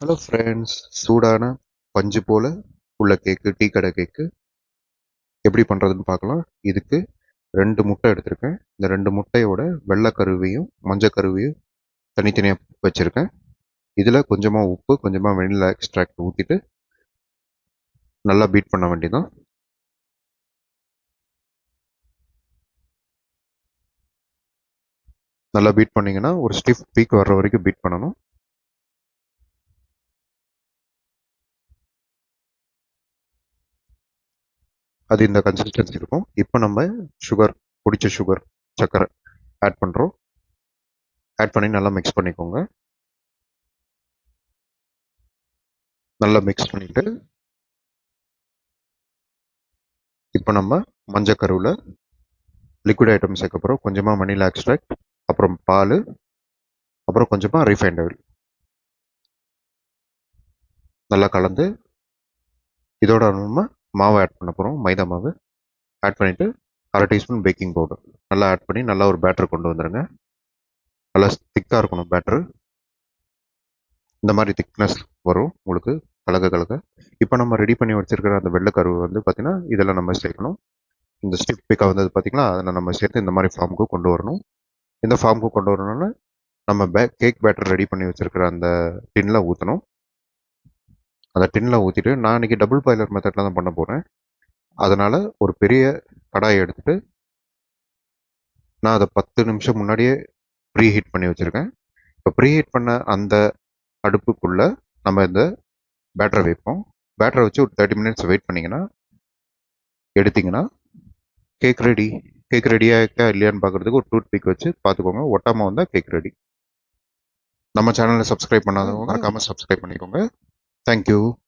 Hello friends சூடான பஞ்சு போல் உள்ள கேக்கு டீ கடை கேக்கு எப்படி பண்ணுறதுன்னு பார்க்கலாம். இதுக்கு ரெண்டு முட்டை எடுத்திருக்கேன். இந்த ரெண்டு முட்டையோட வெள்ளை கருவியும் மஞ்சள் தனித்தனியாக வச்சுருக்கேன். இதில் கொஞ்சமாக உப்பு கொஞ்சமாக வெண்ணிலா எக்ஸ்ட்ராக்ட் ஊற்றிட்டு நல்லா பீட் பண்ண வேண்டியதான் நல்லா பீட் பண்ணிங்கன்னா ஒரு ஸ்டிஃப் பீக் வர்ற வரைக்கும் பீட் பண்ணணும். அது இந்த கன்சிஸ்டன்சி இருக்கும். இப்போ நம்ம சுகர் பிடிச்ச சுகர் சர்க்கரை ஆட் பண்ணுறோம் ஆட் பண்ணி நல்லா மிக்ஸ் பண்ணிக்கோங்க. நல்லா மிக்ஸ் பண்ணிட்டு இப்போ நம்ம மஞ்சள் கருவில் லிக்விட் ஐட்டம் சேர்க்கப்புறம் கொஞ்சமாக மணிலா எக்ஸ்ட்ராக்ட் அப்புறம் பால் அப்புறம் கொஞ்சமாக ரீஃபைண்ட் ஆயில் நல்லா கலந்து இதோட நம்ம மாவை ஆட் பண்ண போகிறோம் மைதா மாவு ஆட் பண்ணிவிட்டு அரை டீஸ்பூன் பேக்கிங் பவுடர் நல்லா ஆட் பண்ணி நல்லா ஒரு பேட்டர் கொண்டு வந்துடுங்க நல்லா திக்காக இருக்கணும் பேட்ரு இந்த மாதிரி திக்னஸ் வரும் உங்களுக்கு கலக்க கலக்க. இப்போ நம்ம ரெடி பண்ணி வச்சுருக்கிற அந்த வெள்ளைக்கருவு வந்து பார்த்திங்கன்னா இதெல்லாம் நம்ம சேர்க்கணும். இந்த ஸ்டிப் பிக்காக வந்தது பார்த்திங்கன்னா அதில் நம்ம சேர்த்து இந்த மாதிரி ஃபார்முக்கு கொண்டு வரணும். இந்த ஃபார்முக்கு கொண்டு வரணும்னா நம்ம பே கேக் பேட்டர் ரெடி பண்ணி வச்சுருக்கிற அந்த டின்னில் ஊற்றணும் அந்த டின்னில் ஊற்றிட்டு நான் இன்றைக்கி டபுள் பாய்லர் மெத்தடில் தான் பண்ண போகிறேன் அதனால் ஒரு பெரிய கடாயை எடுத்துகிட்டு நான் அதை பத்து நிமிஷம் முன்னாடியே ப்ரீ ஹீட் பண்ணி வச்சுருக்கேன். இப்போ ப்ரீ ஹீட் பண்ண அந்த அடுப்புக்குள்ளே நம்ம இந்த பேட்டரை வைப்போம். பேட்டரை வச்சு ஒரு தேர்ட்டி மினிட்ஸ் வெயிட் பண்ணிங்கன்னா எடுத்திங்கன்னா கேக் ரெடி கேக் ரெடியாக இருக்கா இல்லையான்னு பார்க்குறதுக்கு ஒரு டூத் பிக் வச்சு பார்த்துக்கோங்க ஒட்டாமல் வந்தால் கேக் ரெடி நம்ம சேனலை சப்ஸ்கிரைப் பண்ணாதவங்க மறக்காமல் சப்ஸ்கிரைப் பண்ணிக்கோங்க. thank you.